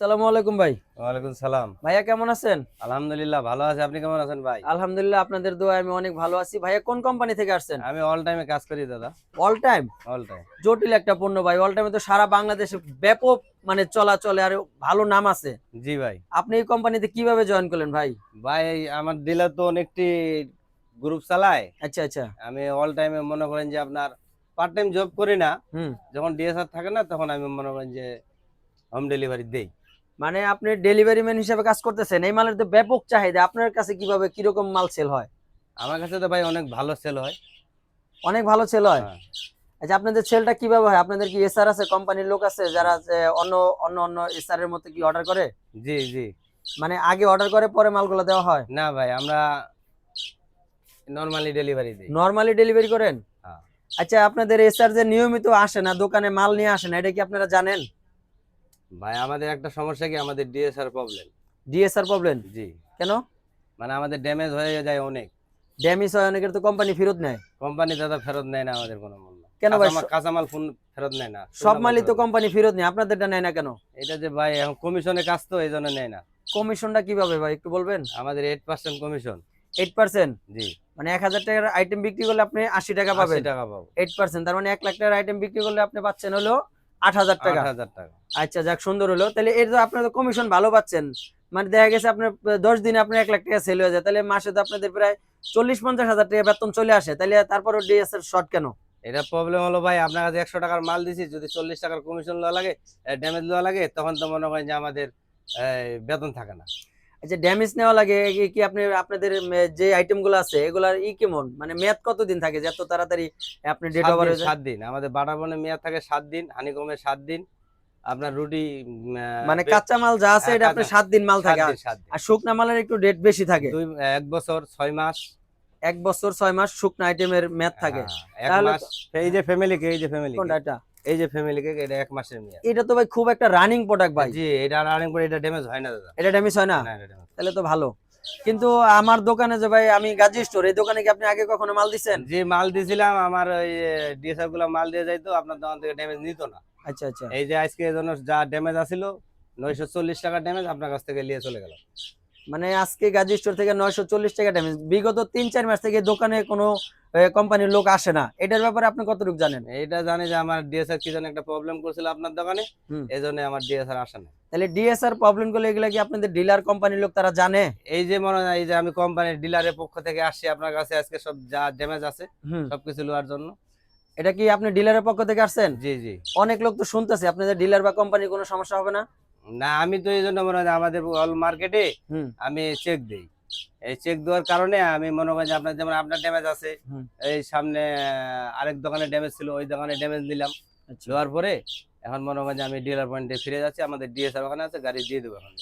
সালামু আলাইকুম ভাই। ওয়ালাইকুম সালাম। ভাইয়া কেমন আছেন? আলহামদুলিল্লাহ ভালো আছে। আপনি কেমন আছেন ভাই? আলহামদুলিল্লাহ আপনাদের দোয়া আমি অনেক ভালো আছি। ভাইয়া কোন কোম্পানি থেকে আসছেন? আমি অল টাইমে কাজ করি দাদা। অল টাইম অল টাইম জটিল একটা পণ্য ভাই। অল টাইমে তো সারা বাংলাদেশে ব্যাপক মানে চলাচলে আর ভালো নাম আছে। জি ভাই। আপনি এই কোম্পানিতে কীভাবে জয়েন করলেন ভাই? ভাই আমার ডিলার তো অনেকটি গ্রুপ চালায়। আচ্ছা আচ্ছা। আমি অল টাইমে মনে করেন যে আপনার পার্ট টাইম জব করি না। যখন ডিএসআর থাকে না তখন আমি মনে করেন যে হোম ডেলিভারি দেই। মানে আপনি ডেলিভারি ম্যান হিসেবে কাজ করতেছেন এই মালের তো ব্যাপক চাহিদা। আপনার কাছে কীভাবে কীরকম মাল সেল হয়? আমার কাছে তো ভাই অনেক ভালো সেল হয়। অনেক ভালো সেল হয়? হ্যাঁ। আচ্ছা আপনাদের সেলটা কীভাবে হয়? আপনাদের কি এসআর আছে? কোম্পানির লোক আছে যারা অন্য অন্য অন্য এসআর এর মতো কি অর্ডার করে? জি জি। মানে আগে অর্ডার করে পরে মালগুলো দেওয়া হয়? না ভাই আমরা নর্মালি ডেলিভারি দিই। নরমালি ডেলিভারি করেন? হ্যাঁ। আচ্ছা আপনাদের এসআর যে নিয়মিত আসে না দোকানে মাল নিয়ে আসে না এটা কি আপনারা জানেন? ভাই আমাদের একটা সমস্যা কি? আমাদের ডিএসআর প্রবলেম ডিএসআর প্রবলেম জি। কেন? মানে আমাদের ড্যামেজ হয়ে যায় অনেক। ড্যামেজ হয় অনেকের তো কোম্পানি ফেরত নেয়। কোম্পানি দাদা ফেরত নেয় না আমাদের কোনো মূল্য। কেন ভাই? কাঁচামাল- কাঁচামাল ফোন ফেরত নেয় না। সব মালই তো কোম্পানি ফেরত নেয় আপনাদেরটা নেয় না কেন? এটা যে ভাই এখন কমিশনে কাজ তো এই জন্য নেয় না। কমিশনটা কীভাবে ভাই একটু বলবেন? আমাদের eight percent commission eight percent জি। মানে এক হাজার টাকার আইটেম বিক্রি করলে আপনি আশি টাকা পাবেন। টাকা পাবো। এইট পার্সেন্ট তার মানে এক লাখ টাকার আইটেম বিক্রি করলে আপনি পাচ্ছেন হলো আট হাজার টাকা। টাকা। আচ্ছা যাক সুন্দর হলো। তাহলে এর তো আপনার কমিশন ভালো পাচ্ছেন। মানে দেখা গেছে আপনার দশ দিনে আপনার এক লাখ টাকা সেল হয়ে যায়। তাহলে মাসে তো আপনাদের প্রায় চল্লিশ পঞ্চাশ হাজার টাকা বেতন চলে আসে। তাহলে তারপরে ডিএস এর শর্ট কেন? এটা প্রবলেম হলো ভাই আপনার কাছে একশো টাকার মাল দিছি যদি চল্লিশ টাকার কমিশন লওয়া লাগে ড্যামেজ লওয়া লাগে তখন তো মনে করেন যে আমাদের বেতন থাকে না। আচ্ছা ড্যামেজ নেওয়া লাগে কি- আপনি আপনাদের যে আইটেমগুলো আছে এগুলার ই কেমন? মানে মেয়াদ কতদিন থাকে যে এত তাড়াতাড়ি আপনি ডেট ওভার হয়ে যায়? সাত দিন। আমাদের বাটা বনে মেয়াদ থাকে সাত দিন হানিকমে সাত দিন। আপনার রুটি মানে কাঁচা মাল যা আছে এটা আপনার সাত দিন মাল থাকে। আর শুকনা মালের একটু ডেট বেশি থাকে। দুই এক বছর ছয় মাস। এক বছর ছয় মাস শুকনা আইটেমের মেয়াদ থাকে। হ্যাঁ, এক তাহলে মাস। এই যে ফ্যামিলি কে এই যে ফ্যামিলি কোনটা এটা? এই যে ফ্যামিলি কে এটা এক মাসের মেয়াদ। এটা তো ভাই খুব একটা রানিং প্রোডাক্ট ভাই। জি এটা রানিং করে এটা ড্যামেজ হয় না দাদা। এটা ড্যামেজ হয় না? তাহলে তো ভালো। কিন্তু আমার দোকানে যে ভাই আমি গাজী স্টোর এই দোকানে কি আপনি আগে কখনো মাল দিচ্ছেন যে মাল দিয়েছিলাম আমার ওই ডিএসআরগুলো মাল দিয়ে যাইতো আপনার দোকান থেকে ড্যামেজ নিত না। আচ্ছা আচ্ছা। এই যে আজকে জন্য যা ড্যামেজ আছিল নয়শো চল্লিশ টাকা ড্যামেজ আপনার কাছ থেকে নিয়ে চলে গেল। মানে আজকে গাজী স্টোর থেকে নয়শো চল্লিশ টাকা ড্যামেজ বিগত তিন চার মাস থেকে দোকানে কোনো কোম্পানির লোক আসে না। এটার ব্যাপারে আপনি কতটুকু জানেন? এইটা জানি যে আমার ডিএসআর কি যেন একটা প্রবলেম করছিল আপনার দোকানে এই জন্য আমার ডিএসআর আসে না তাহলে ডিএসআর প্রবলেমগুলো এগুলা কি আপনাদের ডিলার কোম্পানির লোক তারা জানে? এই যে মনে হয় এই যে আমি কোম্পানির ডিলারের পক্ষ থেকে আসছি আপনার কাছে আজকে সব যা ড্যামেজ আছে সবকিছু নেওয়ার জন্য। এটা কি আপনি ডিলারের পক্ষ থেকে আসছেন? জি জি। অনেক লোক তো শুনতেছে আপনাদের ডিলার বা কোম্পানির কোনো সমস্যা হবে না? না আমি তো এই জন্য মনে হয় আমাদের অল মার্কেটে আমি চেক দেই। এই চেক দেওয়ার কারণে আমি মনে করি আপনার যেমন আপনার ড্যামেজ আছে এই সামনে আরেক দোকানে ড্যামেজ ছিল ওই দোকানে ড্যামেজ নিলাম। আচ্ছা। দেওয়ার পরে এখন মনে করেন আমি ডিলার পয়েন্টে ফিরে যাচ্ছি আমাদের ডিএসআর ওখানে আছে গাড়ি দিয়ে দেবো এখন।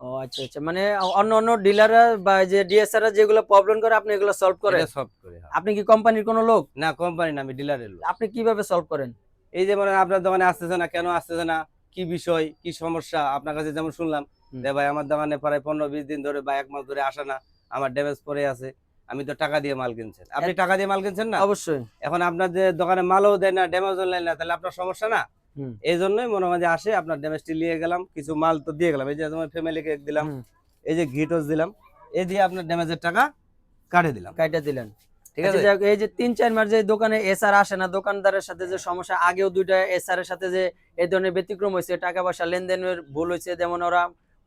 ও আচ্ছা আচ্ছা মানে অন্য অন্য ডিলাররা বা যে ডিএসআর যেগুলো প্রবলেম করে আপনি এগুলো সলভ করেন? সলভ করে হ্যাঁ। আপনি কি কোম্পানির কোনো লোক? না কোম্পানি না আমি ডিলারের লোক। আপনি কীভাবে সলভ করেন? এই যে মানে আপনার দোকানে আসতেছে না কেন আসতেছে না? কি বিষয় কি সমস্যা? আপনার কাছে যেমন শুনলাম যে ভাই আমার দোকানে প্রায় পনেরো বিশ দিন ধরে বা এক মাস ধরে আসে না। আমার ড্যামেজ পরে আছে। আমি তো টাকা দিয়ে মাল কিনছেন। আপনি টাকা দিয়ে মাল কিনছেন না? অবশ্যই। এখন আপনার যে দোকানে মালও দেয় না ড্যামেজও নেয় না তাহলে আপনার সমস্যা না? এই জন্যই মনে হয় যে আসে আপনার ড্যামেজটি নিয়ে গেলাম কিছু মাল তো দিয়ে গেলাম। এই যে তোমার ফ্যামিলি কেক দিলাম এই যে ঘিটোস দিলাম এই দিয়ে আপনার ড্যামেজের টাকা কাটে দিলাম। কাটে দিলেন। ঠিক আচ্ছা, আছে? এই যে তিন চার মাস যে দোকানে এসআর আসে না দোকানদারের সাথে যে সমস্যা আগেও দুইটা এসআর এর সাথে যে এই ধরনের ব্যতিক্রম হয়েছে টাকা পয়সা লেনদেনের ভুল হয়েছে যেমন ওরা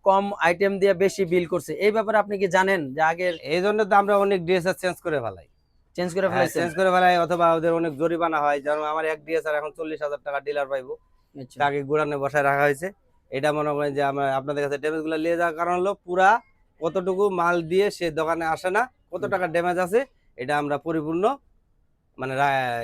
কম আইটেম দিয়ে বেশি বিল করছে এই ব্যাপারে আপনি কি জানেন যে আগের এই জন্য তো আমরা অনেক ডিএসআর চেঞ্জ করে ফেলাই। চেঞ্জ করে ফেলেছেন চেঞ্জ করে ফেলাই অথবা ওদের অনেক জরিমানা হয় যেমন আমার এক ডিএসআর এখন চল্লিশ হাজার টাকা ডিলার পাইবো আচ্ছা। তাকে গুড়ানে বসায় রাখা হয়েছে। এটা মনে করেন যে আমরা আপনাদের কাছে ড্যামেজগুলো নিয়ে যাওয়ার কারণ হলো পুরা কতটুকু মাল দিয়ে সে দোকানে আসে না কত টাকা ড্যামেজ আছে এটা আমরা পরিপূর্ণ মানে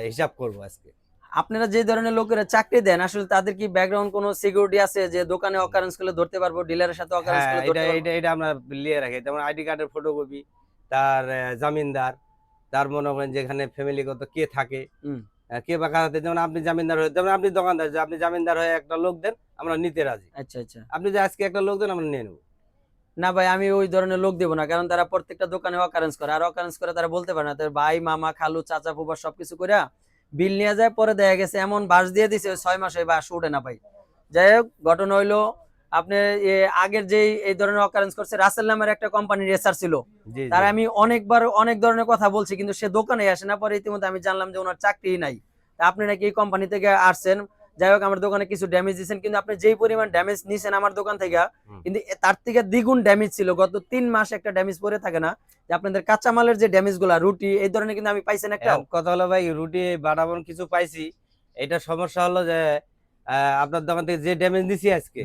হিসাব করব আজকে। আপনারা যে ধরনের লোকেরা চাকরি দেন আসলে তাদের কি ব্যাকগ্রাউন্ড কোনো সিকিউরিটি আছে যে দোকানে অকারেন্স করলে ধরতে পারব ডিলারের সাথে অকারেন্স হ্যাঁ করলে এটা এটা এটা আমরা নিয়ে রাখি। যেমন আইডি কার্ডের ফটোকপি তার জামিনদার তার মনে করেন যেখানে ফ্যামিলিগত কে থাকে। কে বা কারাতে যেমন আপনি জামিনদার হয়ে যেমন আপনি দোকানদার যে আপনি জামিনদার হয়ে একটা লোক দেন আমরা নিতে রাজি। আচ্ছা আচ্ছা। আপনি যে আজকে একটা লোক দেন আমরা নিয়ে নেব। না ভাই আমি ওই ধরনের লোক দেবো না কারণ তারা প্রত্যেকটা দোকানে অকারেন্স করে। আর অকারেন্স করে তারা বলতে পারে না তার ভাই মামা খালু চাচা ফুবা সবকিছু করে বিল নিয়ে যায় পরে দেখা গেছে এমন বাস দিয়ে দিছে ছয় মাস বাস উঠে না ভাই। যাই হোক ঘটনা হইল আপনি আগের যে এই ধরনের অকারেন্স করছে রাসেল নামের একটা কোম্পানির এসআর ছিল। তার আমি অনেকবার অনেক ধরনের কথা বলছি কিন্তু সে দোকানে আসে না পরে ইতিমধ্যে আমি জানলাম যে ওনার চাকরি নাই। আপনি নাকি এই কোম্পানি থেকে আসছেন যাই হোক আমার দোকানে কিছু ড্যামেজ দিয়েছেন কিন্তু আপনি যেই পরিমাণ ড্যামেজ নিছেন আমার দোকান থেকে কিন্তু তার থেকে দ্বিগুণ ড্যামেজ ছিল। গত তিন মাস একটা ড্যামেজ পরে থাকে না যে আপনাদের কাঁচামালের যে ড্যামেজগুলা রুটি এই ধরনের কিন্তু আমি পাইছেন একটা। কথা হলো ভাই রুটি বাড়াবন কিছু পাইছি। এটা সমস্যা হলো যে আপনার দোকান থেকে যে ড্যামেজ দিছি আজকে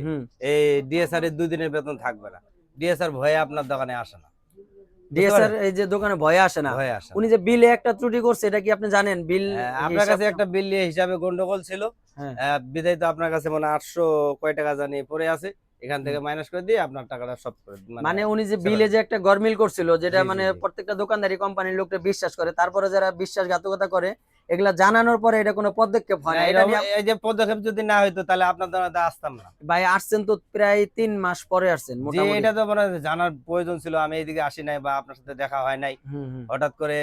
এই ডিএসআর এর দুই দিনের বেতন থাকবে না। ডিএসআর ভয়ে আপনার দোকানে আসে না। ডিএসআর এই যে দোকানে ভয়ে আসে না। উনি যে বিলে একটা ত্রুটি করছে এটা কি আপনি জানেন? বিল হ্যাঁ, আপনার কাছে একটা বিল নিয়ে হিসাবে গন্ডগোল ছিল। বিদায় তো আপনার কাছে মানে আটশো কয় টাকা জানি পরে আছে। এখান থেকে মাইনাস করে দিয়ে আপনার টাকাটা সব করে মানে উনি যে বিলে যে একটা গরমিল করছিল যেটা মানে প্রত্যেকটা দোকানদারি কোম্পানির লোকটা বিশ্বাস করে তারপরে যারা বিশ্বাসঘাতকতা করে এগুলা জানানোর পরে এটা কোনো পদক্ষেপ হয় না এই যে পদক্ষেপ যদি না হইতো তাহলে আপনার দোকানে আসতাম না। ভাই আসছেন তো প্রায় তিন মাস পরে আসছেন মোটামুটি। এটা তো মানে জানার প্রয়োজন ছিল আমি এইদিকে আসি নাই বা আপনার সাথে দেখা হয় নাই। হঠাৎ করে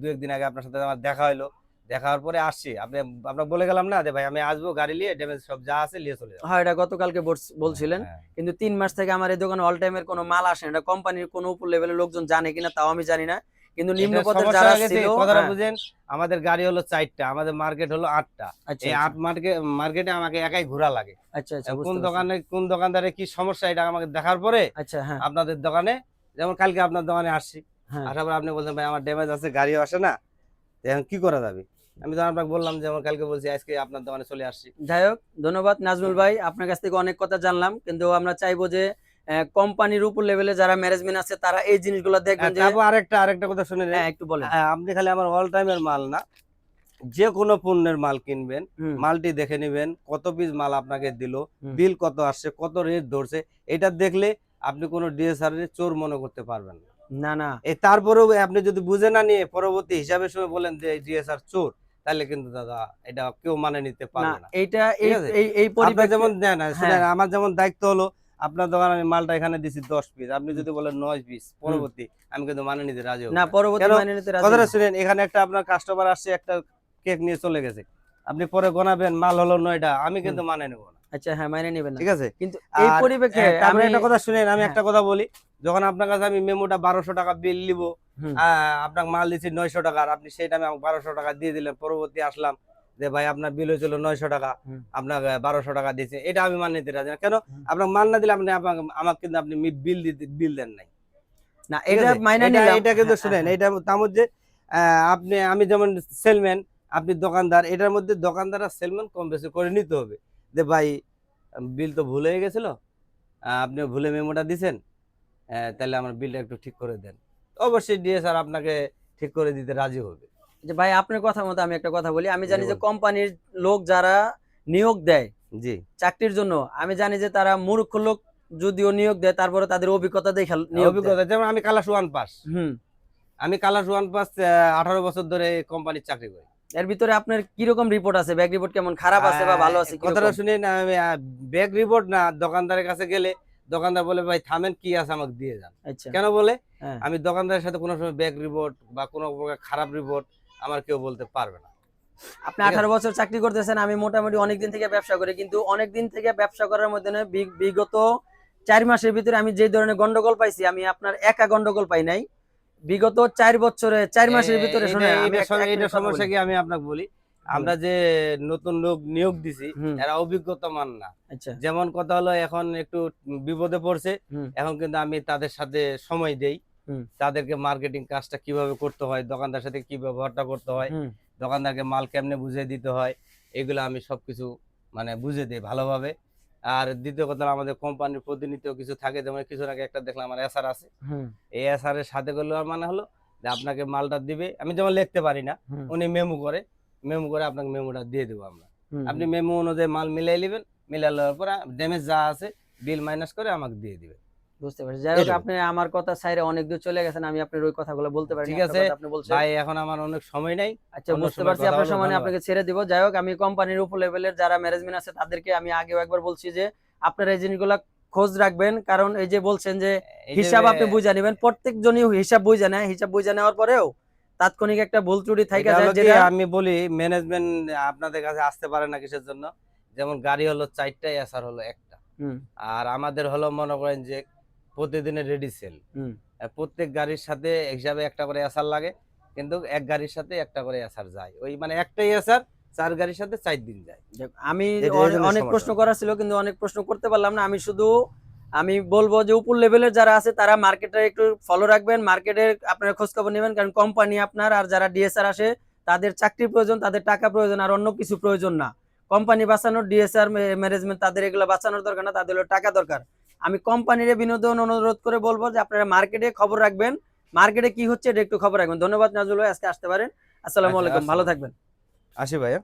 দু একদিন আগে আপনার সাথে আমার দেখা হলো দেখা হওয়ার পরে আসছি। আপনি আপনাকে বলে গেলাম না যে ভাই আমি আসব গাড়ি নিয়ে ড্যামেজ সব যা আছে নিয়ে চলে যাব। হ্যাঁ এটা গতকালকে বলছিলেন। হ্যাঁ। কিন্তু তিন মাস থেকে আমার এই দোকানে অল টাইমের কোনো মাল আসে না। এটা কোম্পানির কোনো উপর লেভেলের লোকজন জানে কিনা তাও আমি জানি না। কিন্তু নিম্ন পদের যারা হয়ে ছিল কথাটা হ্যাঁ, বুঝেন আমাদের গাড়ি হলো চারটা আমাদের মার্কেট হলো আটটা। আচ্ছা এই আট মার্কেট মার্কেটে আমাকে একাই ঘোরা লাগে। আচ্ছা আচ্ছা কোন দোকানে কোন দোকানদারে কি সমস্যা এটা আমাকে দেখার পরে আচ্ছা হ্যাঁ। আপনাদের দোকানে যেমন কালকে আপনার দোকানে আসছি। হ্যাঁ। আসার পর আপনি বলছেন ভাই আমার ড্যামেজ আছে গাড়িও আসে না। এখন কি করা যাবে? আমি তো আপনাকে বললাম যে আমার কালকে বলছি আজকে আপনার দোকানে চলে আসছি। যাই হোক ধন্যবাদ নাজমুল ভাই। আপনার কাছ থেকে অনেক কথা জানলাম কিন্তু আমরা চাইব যে কোম্পানির উপর লেভেলে যারা ম্যানেজমেন্ট আছে তারা এই জিনিসগুলো দেখবেন যে তারপর আরেকটা আরেকটা কথা শুনে হ্যাঁ একটু বলেন। হ্যাঁ, আপনি খালি আমার অল টাইমের মাল না যে কোনো পণ্যের মাল কিনবেন মালটি দেখে নেবেন কত পিস মাল আপনাকে দিল বিল কত আসছে কত রেট ধরছে এটা দেখলে আপনি কোনো ডিএসআর এর চোর মনে করতে পারবেন না। না এই তারপরেও আপনি যদি বুঝে না নিয়ে পরবর্তী হিসাবের সময় বলেন যে ডিএসআর চোর তাহলে কিন্তু দাদা এটা কেউ মানে নিতে পারবে না। এটা এই যেমন হ্যাঁ। আমার যেমন দায়িত্ব হলো আপনার দোকানে আমি মালটা এখানে দিছি দশ পিস আপনি যদি বলেন নয় পিস পরবর্তী আমি কিন্তু মানে নিতে রাজি না পরবর্তী মানে নিতে রাজি কথাটা শুনেন এখানে একটা আপনার কাস্টমার আসছে একটা কেক নিয়ে চলে গেছে। আপনি পরে গোনাবেন মাল হলো নয়টা আমি কিন্তু মানে নেব না। আচ্ছা হ্যাঁ মাইনে নেবেন ঠিক আছে? কিন্তু এই হ্যাঁ, তারপরে আমি একটা কথা শুনেন আমি হ্যাঁ। একটা কথা বলি। যখন আপনার কাছে আমি মেমোটা বারোশো টাকা বিল নিবো আপনার মাল দিচ্ছি নয়শো টাকার আপনি সেই টাইমে আমাকে বারোশো টাকা দিয়ে দিলেন পরবর্তী আসলাম যে ভাই আপনার বিল হয়েছিল নয়শো টাকা হুম। আপনাকে বারোশো টাকা দিয়েছে। এটা আমি মান নিতে রাজি না। কেন? আপনার মাল না দিলে আপনি আমাকে আমাকে কিন্তু আপনি বিল দিতে বিল দেন নাই। না এটা? মাইনে এটা- নিলাম। এটা কিন্তু হ্যাঁ, শুনেন হ্যাঁ, এটা তার মধ্যে আহ, আপনি আমি যেমন সেলম্যান আপনি দোকানদার এটার মধ্যে দোকানদার আর সেলম্যান কম বেশি করে নিতে হবে। যে ভাই বিল তো ভুল হয়ে গেছিল আপনি ভুলে মেমোটা দিছেন তাহলে আমার বিলটা একটু ঠিক করে দেন। অবশ্যই ডিএসআর আপনাকে ঠিক করে দিতে রাজি হবে। যে ভাই আপনার কথা মতো আমি একটা কথা বলি। আমি জানি যে কোম্পানির লোক যারা নিয়োগ দেয় জি। চাকরির জন্য আমি জানি যে তারা মূর্খ লোক যদিও নিয়োগ দেয় তারপরে তাদের অভিজ্ঞতা দেখে অভিজ্ঞতা যেমন আমি কালাস ওয়ান পাস হুম। আমি কালাস ওয়ান পাস আঠারো বছর ধরে কোম্পানির চাকরি করি। এর ভিতরে আপনার কীরকম রিপোর্ট আছে? ব্যাগ রিপোর্ট কেমন? খারাপ আছে বা ভালো আছে কথাটা শুনে না আমি ব্যাগ রিপোর্ট না দোকানদারের কাছে গেলে দোকানদার বলে ভাই থামেন কি আছে আমাকে দিয়ে যান। আচ্ছা। কেন বলে? হ্যাঁ। আমি দোকানদারের সাথে কোনো সময় ব্যাগ রিপোর্ট বা কোনো প্রকার খারাপ রিপোর্ট আমার কেউ বলতে পারবে না। আপনি আঠারো বছর চাকরি করতেছেন আমি মোটামুটি অনেকদিন থেকে ব্যবসা করি কিন্তু অনেক দিন থেকে ব্যবসা করার মধ্যে বিগত চার মাসের ভিতরে আমি যে ধরনের গন্ডগোল পাইছি আমি আপনার একা গন্ডগোল পাই নাই। বিগত চার বছরে চার মাসের ভিতরে এটা- সমস্যা কি আমি আপনাকে বলি? আমরা যে নতুন লোক নিয়োগ দিছি এরা অভিজ্ঞতা মান না। আচ্ছা। যেমন কথা হলো এখন একটু বিপদে পড়ছে এখন কিন্তু আমি তাদের সাথে সময় দেই। তাদেরকে মার্কেটিং কাজটা কীভাবে করতে হয় দোকানদার সাথে কি ব্যবহারটা করতে হয় দোকানদারকে মাল কেমনে বুঝিয়ে দিতে হয় এগুলো আমি সবকিছু মানে বুঝে দিই ভালোভাবে। আর দ্বিতীয় কথা আমাদের কোম্পানির প্রতিনিধিও কিছু থাকে যেমন কিছু আগে একটা দেখলাম আমার এসআর আছে। এই এসআর এর সাথে করলে মানে হলো যে আপনাকে মালটা দিবে। আমি যেমন লিখতে পারি না উনি মেমো করে মেমো করে আপনাকে মেমোটা দিয়ে দেবো আমরা। আপনি মেমো অনুযায়ী মাল মিলাই নেবেন মিলাই নেওয়ার পরে ড্যামেজ যা আছে বিল মাইনাস করে আমাকে দিয়ে দিবে বুঝতে পারছি। যাই হোক। আপনি আমার কথা সাইরে অনেক দূর চলে গেছেন আমি আপনার ওই কথাগুলো বলতে পারি ঠিক আছে, আপনি বলছেন। ভাই এখন আমার অনেক সময় নাই। আচ্ছা বুঝতে পারছি আপনার সময়। আপনাকে ছেড়ে দিব। যাই হোক আমি কোম্পানির উপর লেভেলের যারা ম্যানেজমেন্ট আছে তাদেরকে আমি আগেও একবার বলছি যে আপনারা এই জিনিসগুলো খোঁজ রাখবেন। কারণ এই যে বলছেন যে হিসাব আপনি বুঝে নেবেন। প্রত্যেক জনই হিসাব বুঝে নেয়। হিসাব বুঝে নেওয়ার পরেও তাৎক্ষণিক একটা ভুল ত্রুটি হলো যেটা আমি বলি ম্যানেজমেন্ট আপনাদের কাছে আসতে পারে না কিসের জন্য? যেমন গাড়ি হলো চারটা এসআর হলো একটা। আর আমাদের হলো মনে করেন যে প্রতিদিনের রেডি সেল প্রত্যেক গাড়ির সাথে হিসাবে একটা করে এসার লাগে কিন্তু এক গাড়ির সাথে একটা করে এসার যায়। ওই মানে একটাই এসার চার গাড়ির সাথে চার দিন যায়। আমি অনেক প্রশ্ন করা ছিল কিন্তু অনেক প্রশ্ন করতে পারলাম না। আমি শুধু আমি বলব যে উপর লেভেলের যারা আছে তারা মার্কেটে একটু ফলো রাখবেন। মার্কেটে আপনারা খোঁজ খবর নেবেন কারণ কোম্পানি আপনার আর যারা ডিএসআর আসে তাদের চাকরির প্রয়োজন তাদের টাকা প্রয়োজন আর অন্য কিছু প্রয়োজন না। কোম্পানি বাঁচানোর ডিএসআর ম্যানেজমেন্ট তাদের এগুলো বাঁচানোর দরকার না তাদের টাকা দরকার। আমি কোম্পানির বিনোদন অনুরোধ করে বলব যে আপনারা মার্কেটে খবর রাখবেন। মার্কেটে কি হচ্ছে এটা একটু খবর রাখবেন। ধন্যবাদ নাজুল ভাই আজকে আসতে পারেন। আসসালামু আচ্ছা, আলাইকুম ভালো থাকবেন। আসি ভাইয়া।